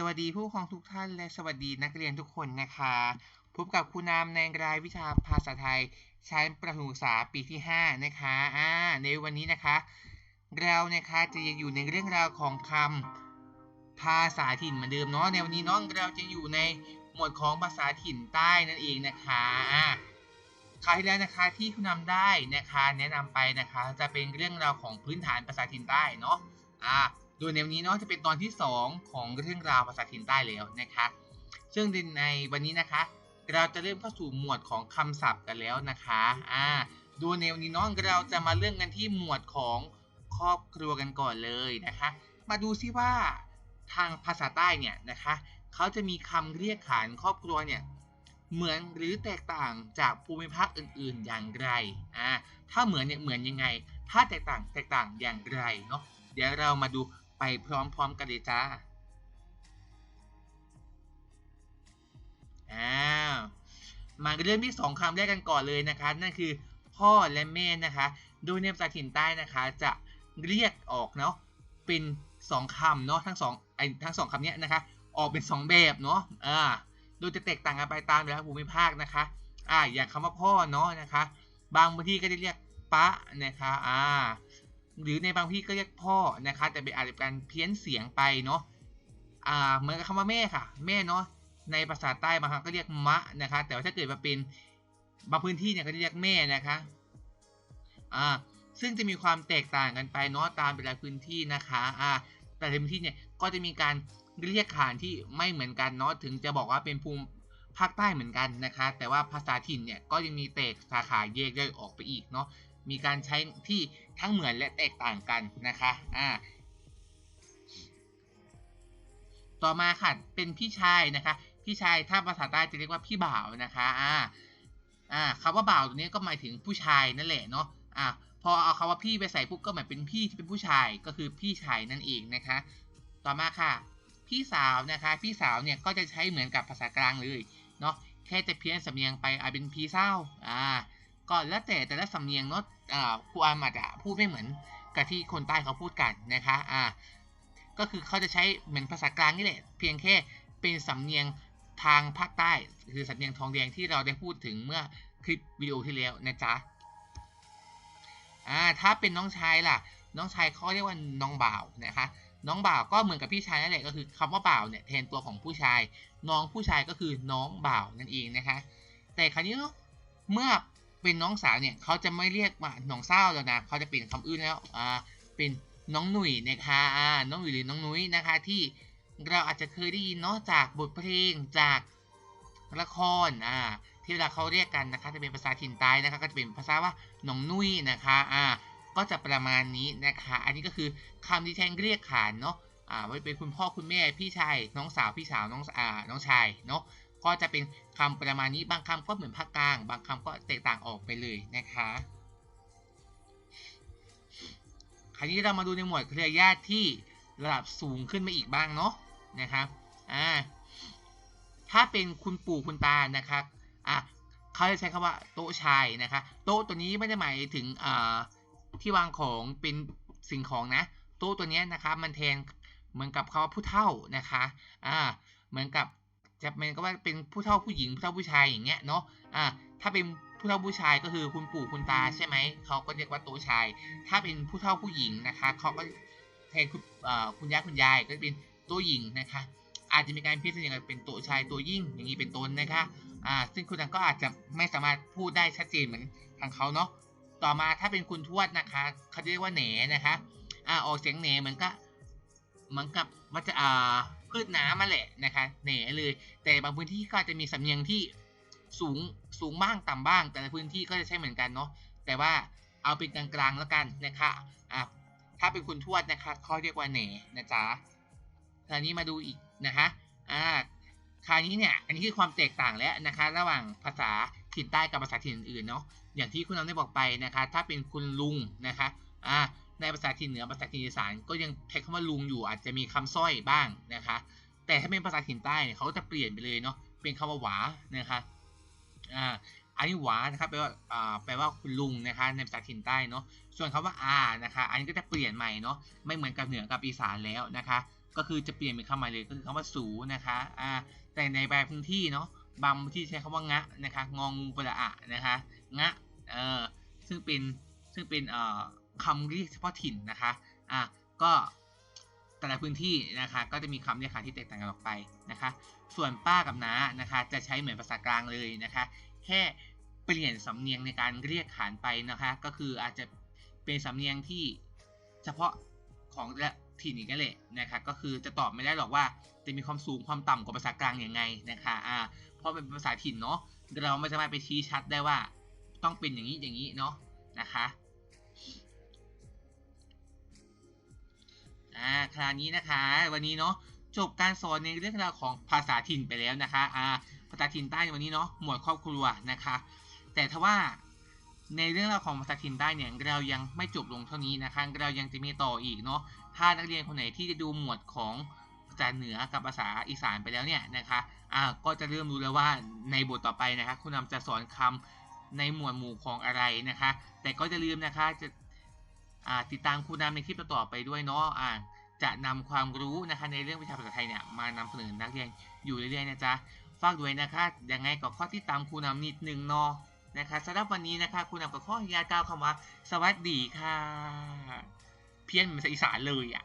สวัสดีผู้ปกครองทุกท่านและสวัสดีนักเรียนทุกคนนะคะ พบกับครูนามในรายวิชาภาษาไทย ชั้นประถมศึกษาปีที่ 5 นะคะอ่าในวันนี้นะคะ เรานะคะจะยังอยู่ในเรื่องราวของคำภาษาถิ่นเหมือนเดิมเนาะในวันนี้น้องเราจะอยู่ในหมวดของภาษาถิ่นใต้นั่นเองนะคะอ่าคราวที่แล้วนะคะที่คุณนำได้นะคะแนะนำไปนะคะจะเป็นเรื่องราวของพื้นฐานภาษาถิ่นใต้เนาะอ่า โดยในวันนี้เนาะจะเป็นตอนที่ 2 ของเรื่องราวภาษาถิ่นใต้แล้วนะคะซึ่งในวันนี้นะคะ เราจะเริ่มเข้าสู่หมวดของคำศัพท์กันแล้วนะคะอ่าโดยในวันนี้เน้องเราจะมาเริ่มกันที่หมวดของครอบครัวกันก่อนเลยนะคะ มาดูซิว่าทางภาษาใต้เนี่ยนะคะเขาจะมีคำเรียกขานครอบครัวเนี่ยเหมือนหรือแตกต่างจากภูมิภาคอื่นๆอย่างไรอ่าถ้าเหมือนเนี่ยเหมือนยังไง ถ้าแตกต่างแตกต่างอย่างไรเนาะเดี๋ยวเรามาดู ไปพร้อมๆกันเลยจ้า อ้าว มาเริ่มที่สองคำแรกกันก่อนเลยนะคะ นั่นคือพ่อและแม่นะคะ โดยในภาษาถิ่นใต้นะคะ จะเรียกออกเนาะ เป็นสองคำเนาะทั้งสองไอ้ทั้งสองคำนี้นะคะ ออกเป็นสองแบบเนาะ อ่า โดยจะแตกต่างกันไปตามแต่ละภูมิภาคนะคะ อ่า อย่างคำว่าพ่อเนาะนะคะ บางพื้นที่ก็จะเรียกปะนะคะ อ่า หรือในบางที่ก็เรียกพ่อนะคะ แต่เป็นอาจจะการเพี้ยนเสียงไปเนาะอ่าเหมือนกับคำว่าแม่ค่ะ แม่เนาะในภาษาใต้บางครั้งก็เรียกมะนะคะ แต่ว่าถ้าเกิดมาเป็นบางพื้นที่เนี่ยก็จะเรียกแม่นะคะอ่าซึ่งจะมีความแตกต่างกันไปเนาะตามแต่ละพื้นที่นะคะอ่าแต่ละพื้นที่เนี่ยก็จะมีการเรียกขานที่ไม่เหมือนกันเนาะถึงจะบอกว่าเป็นภูมิภาคใต้เหมือนกันนะคะ แต่ว่าภาษาถิ่นเนี่ยก็ยังมีแตกสาขาแยกย่อยออกไปอีกเนาะมีการใช้ที่ ทั้งเหมือนและแตกต่างกันนะคะอ่าต่อมาค่ะเป็นพี่ชายนะคะ พี่ชายถ้าภาษาใต้จะเรียกว่าพี่บ่าวนะคะอ่าอ่าคำว่าบ่าวตัวนี้ก็หมายถึงผู้ชายนั่นแหละเนาะอ่าพอเอาคำว่าพี่ไปใส่ปุ๊บก็หมายเป็นพี่ที่เป็นผู้ชายก็คือพี่ชายนั่นเองนะคะ ต่อมาค่ะ พี่สาวนะคะ พี่สาวเนี่ยก็จะใช้เหมือนกับภาษากลางเลยเนาะแค่จะเพี้ยนสำเนียงไปอาจเป็นพี่เศร้าอ่าก็แล้วแต่แต่ละสำเนียงเนาะ ครูอาร์มอาจจะพูดไม่เหมือนกับที่คนใต้เขาพูดกันนะคะอ่าก็คือเขาจะใช้เหมือนภาษากลางนี่แหละเพียงแค่เป็นสำเนียงทางภาคใต้ คือสำเนียงทองแดงที่เราได้พูดถึงเมื่อคลิปวิดีโอที่แล้วนะจ๊ะอ่าถ้าเป็นน้องชายล่ะ น้องชายเขาเรียกว่าน้องบ่าวนะคะ น้องบ่าวก็เหมือนกับพี่ชายนั่นแหละก็คือคำว่าบ่าวเนี่ยแทนตัวของผู้ชาย น้องผู้ชายก็คือน้องบ่าวนั่นเองนะคะ แต่คราวนี้เมื่อ เป็นน้องสาวเนี่ยเขาจะไม่เรียกว่าน้องเศร้าแล้วนะเขาจะเปลี่ยนคำอื่นแล้วอ่าเป็นน้องหนุ่ยนะคะอ่าน้องหนุ่ยหรือน้องนุ้ยนะคะ ที่เราอาจจะเคยได้ยินเนาะจากบทเพลงจากละครอ่าที่เวลาเขาเรียกกันนะคะจะเป็นภาษาถิ่นใต้นะคะก็จะเป็นภาษาว่าน้องนุ้ยนะคะอ่าก็จะประมาณนี้นะคะ อันนี้ก็คือคำที่แทนเรียกขานเนาะอ่าไว้เป็นคุณพ่อคุณแม่พี่ชายน้องสาวพี่สาวน้องอ่าน้องชายเนาะ ก็จะเป็นคำประมาณนี้บางคำก็เหมือนภาคกลาง บางคำก็แตกต่างออกไปเลยนะคะคราวนี้เรามาดูในหมวดเครือญาติที่ระดับสูงขึ้นมาอีกบ้างเนาะนะครับอ่าถ้าเป็นคุณปู่คุณตานะครับอะเขาจะใช้คำว่าโต๊ะชายนะคะโต๊ะตัวนี้ไม่ได้หมายถึงอ่าที่วางของเป็นสิ่งของนะโต๊ะตัวนี้นะคะมันแทนเหมือนกับคำว่าผู้เฒ่านะคะอ่าเหมือนกับ จะเป็นก็ว่าเป็นผู้เฒ่าผู้หญิงผู้เฒ่าผู้ชายอย่างเงี้ยเนาะอ่าถ้าเป็นผู้เฒ่าผู้ชายก็คือคุณปู่คุณตาใช่ไหมเขาก็เรียกว่าโต๊ะชาย ถ้าเป็นผู้เฒ่าผู้หญิงนะคะเขาก็แทนคุณคุณย่าคุณยายก็เป็นต๊ะหญิงนะคะ อาจจะมีการพิจารณาเป็นต๊ะชายตัวยิ่งอย่างนี้เป็นต้นนะคะอ่าซึ่งคุณนั้นก็อาจจะไม่สามารถพูดได้ชัดเจนเหมือนทางเขาเนาะต่อมาถ้าเป็นคุณทวดนะคะเขาเรียกว่าแหนนะคะอ่าออกเสียงแหนเหมือนกับเหมือนกับมันจะอ่า พืชน้ำมาแหละนะคะแหนเลย แต่บางพื้นที่ก็จะมีสำเนียงที่สูงสูงบ้างต่ำบ้าง แต่ละพื้นที่ก็จะใช้เหมือนกันเนาะแต่ว่าเอาเป็นกลางๆแล้วกันนะคะอะถ้าเป็นคุณทวดนะคะเขาเรียกว่าแหนนะจ๊ะคราวนี้มาดูอีกนะคะอ่าคราวนี้เนี่ยอันนี้คือความแตกต่างแล้วนะคะ ระหว่างภาษาถิ่นใต้กับภาษาถิ่นอื่นเนาะอย่างที่คุณน้องได้บอกไปนะคะ ถ้าเป็นคุณลุงนะคะอ่า ในภาษาถิ่นเหนือภาษาถิ่นอีสานก็ยังใช้คำว่าลุงอยู่อาจจะมีคำสร้อยบ้างนะคะ แต่ถ้าเป็นภาษาถิ่นใต้เนี่ยเขาจะเปลี่ยนไปเลยเนาะเป็นคำว่าหวานะคะอ่าอันนี้หวานะครับแปลว่าอ่าแปลว่าคุณลุงนะคะในภาษาถิ่นใต้เนาะส่วนคำว่าอานะคะอันนี้ก็จะเปลี่ยนใหม่เนาะไม่เหมือนกับเหนือกับอีสานแล้วนะคะ ก็คือจะเปลี่ยนเป็นคำใหม่เลยก็คือคำว่าสูนะคะอ่าแต่ในบางพื้นที่เนาะบางพื้นที่ใช้คำว่างะนะคะงองูปละอะนะคะงะเออซึ่งเป็นซึ่งเป็นเอ่อ คำเรียกเฉพาะถิ่นนะคะอะก็แต่ละพื้นที่นะคะก็จะมีคำเรียกขานที่แตกต่างกันออกไปนะคะ ส่วนป้ากับน้านะคะจะใช้เหมือนภาษากลางเลยนะคะ แค่เปลี่ยนสำเนียงในการเรียกขานไปนะคะ ก็คืออาจจะเป็นสำเนียงที่เฉพาะของและถิ่นอีกนั่นแหละนะคะก็คือจะตอบไม่ได้หรอกว่าจะมีความสูงความต่ำกว่าภาษากลางอยังไงนะคะอ่าเพราะเป็นภาษาถิ่นเนาะเราไม่สามารถไปชี้ชัดได้ว่าต้องเป็นอย่างนี้อย่างนี้เนาะนะคะ อ่าคราวนี้นะคะ วันนี้เนาะจบการสอนในเรื่องราวของภาษาถิ่นไปแล้วนะคะอ่าภาษาถิ่นใต้วันนี้เนาะหมวดครอบครัวนะคะ แต่ถ้าว่าในเรื่องราวของภาษาถิ่นใต้เนี่ยเรายังไม่จบลงเท่านี้นะคะเรายังจะมีต่ออีกเนาะถ้านักเรียนคนไหนที่จะดูหมวดของภาษาเหนือกับภาษาอีสานไปแล้วเนี่ยนะคะอ่าก็จะเริ่มรู้แล้วว่าในบทต่อไปนะคะคุณนำจะสอนคำในหมวดหมู่ของอะไรนะคะ แต่ก็จะลืมนะคะจะ ติดตามครูนำในคลิปต่อไปด้วยเนาะอ่าจะนำความรู้นะคะในเรื่องวิชาภาษาไทยเนี่ยมานำเสนอนักเรียนอยู่เรื่อยๆนะจ๊ะฝากด้วยนะคะยังไงก็ข้อที่ตามครูนำนิดนึงเนาะนะคะสำหรับวันนี้นะคะครูนำกับข้อยาก้าวคำว่า สวัสดีค่ะ เพี้ยนเหมือนภาษาอีสานเลยอะ